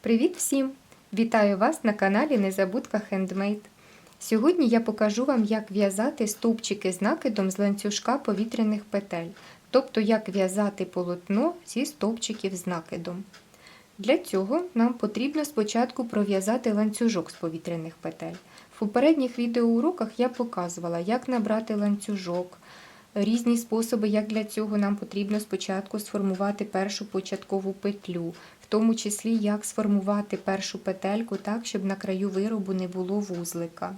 Привіт всім! Вітаю вас на каналі Незабудка Хендмейд. Сьогодні я покажу вам, як в'язати стовпчики з накидом з ланцюжка повітряних петель, тобто як в'язати полотно зі стовпчиків з накидом. Для цього нам потрібно спочатку пров'язати ланцюжок з повітряних петель. В попередніх відеоуроках я показувала, як набрати ланцюжок, різні способи, як для цього нам потрібно спочатку сформувати першу початкову петлю, тому числі як сформувати першу петельку так, щоб на краю виробу не було вузлика.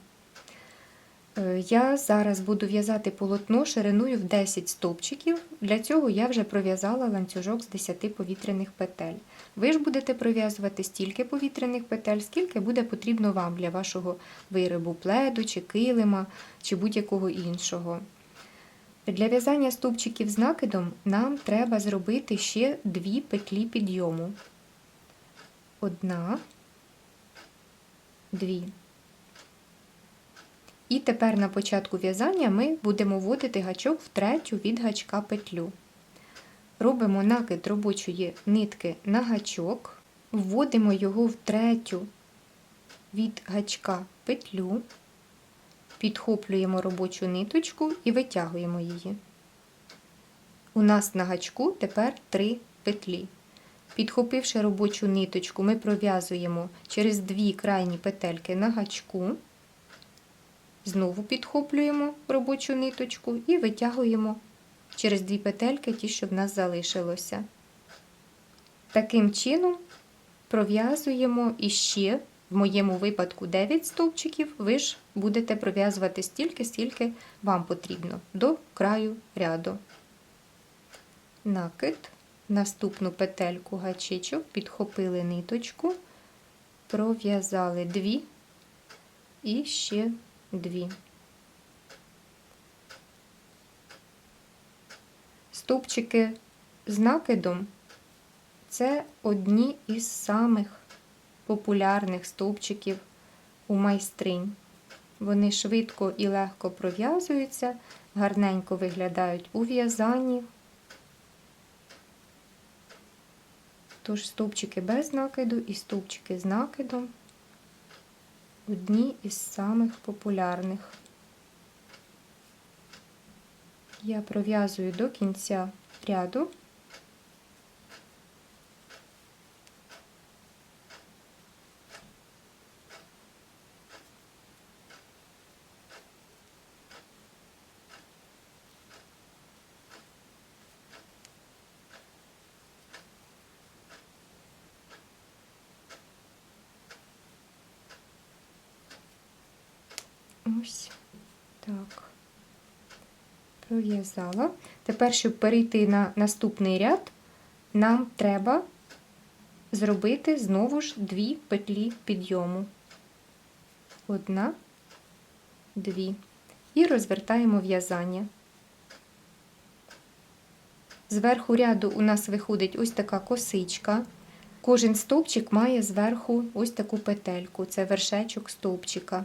Е, Я зараз буду в'язати полотно шириною в 10 стовпчиків. Для цього я вже пров'язала ланцюжок з 10 повітряних петель. Ви ж будете пров'язувати стільки повітряних петель, скільки буде потрібно вам для вашого виробу пледу, чи килима, чи будь-якого іншого. Для в'язання стовпчиків з накидом нам треба зробити ще дві петлі підйому. Одна, дві. І тепер на початку в'язання ми будемо вводити гачок в третю від гачка петлю. Робимо накид робочої нитки на гачок, вводимо його в третю від гачка петлю, підхоплюємо робочу ниточку і витягуємо її. У нас на гачку тепер три петлі. Підхопивши робочу ниточку, ми пров'язуємо через дві крайні петельки на гачку. Знову підхоплюємо робочу ниточку і витягуємо через дві петельки ті, що в нас залишилося. Таким чином пров'язуємо іще, в моєму випадку 9 стовпчиків, ви ж будете пров'язувати стільки, скільки вам потрібно, до краю ряду. Накид, наступну петельку гачечок, підхопили ниточку, пров'язали дві і ще дві. Стовпчики з накидом це одні із самих популярних стовпчиків у майстринь. Вони швидко і легко пров'язуються, гарненько виглядають у в'язанні. Тож стовпчики без накиду і стовпчики з накидом одні із самих популярних. Я пров'язую до кінця ряду. Ось так. Пров'язала. Тепер, щоб перейти на наступний ряд, нам треба зробити знову ж дві петлі підйому. Одна, дві. І розвертаємо в'язання. Зверху ряду у нас виходить ось така косичка. Кожен стовпчик має зверху ось таку петельку, це вершечок стовпчика.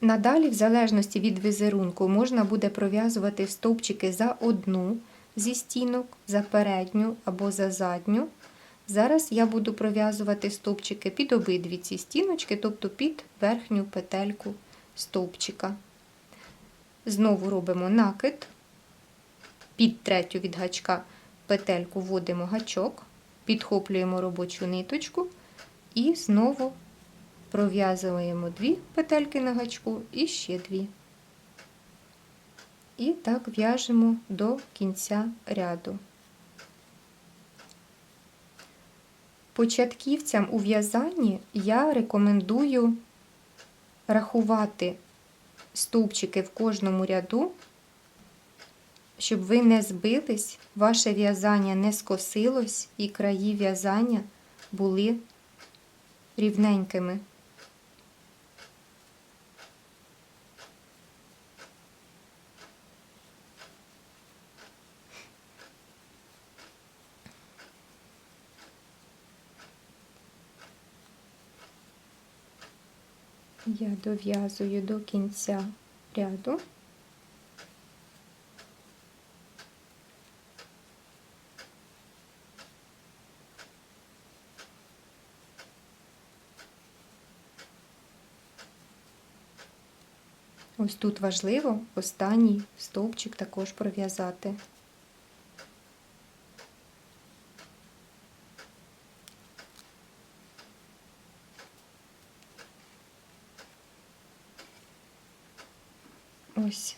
Надалі, в залежності від візерунку, можна буде пров'язувати стовпчики за одну зі стінок, за передню або за задню. Зараз я буду пров'язувати стовпчики під обидві ці стіночки, тобто під верхню петельку стовпчика. Знову робимо накид, під третю від гачка петельку вводимо гачок, підхоплюємо робочу ниточку і знову пров'язуємо дві петельки на гачку і ще дві. І так в'яжемо до кінця ряду. Початківцям у в'язанні я рекомендую рахувати стовпчики в кожному ряду, щоб ви не збились, ваше в'язання не скосилось і краї в'язання були рівненькими. я дов'язую до кінця ряду. Ось тут важливо останній стовпчик також пров'язати. Ось.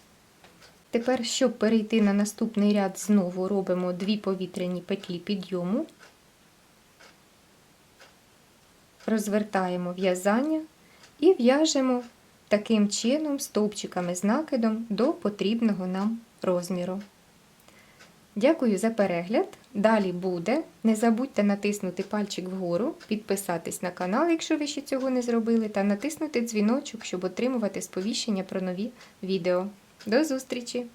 Тепер, щоб перейти на наступний ряд, знову робимо дві повітряні петлі підйому, розвертаємо в'язання і в'яжемо таким чином стовпчиками з накидом до потрібного нам розміру. Дякую за перегляд. Далі буде. Не забудьте натиснути пальчик вгору, підписатись на канал, якщо ви ще цього не зробили, та натиснути дзвіночок, щоб отримувати сповіщення про нові відео. До зустрічі!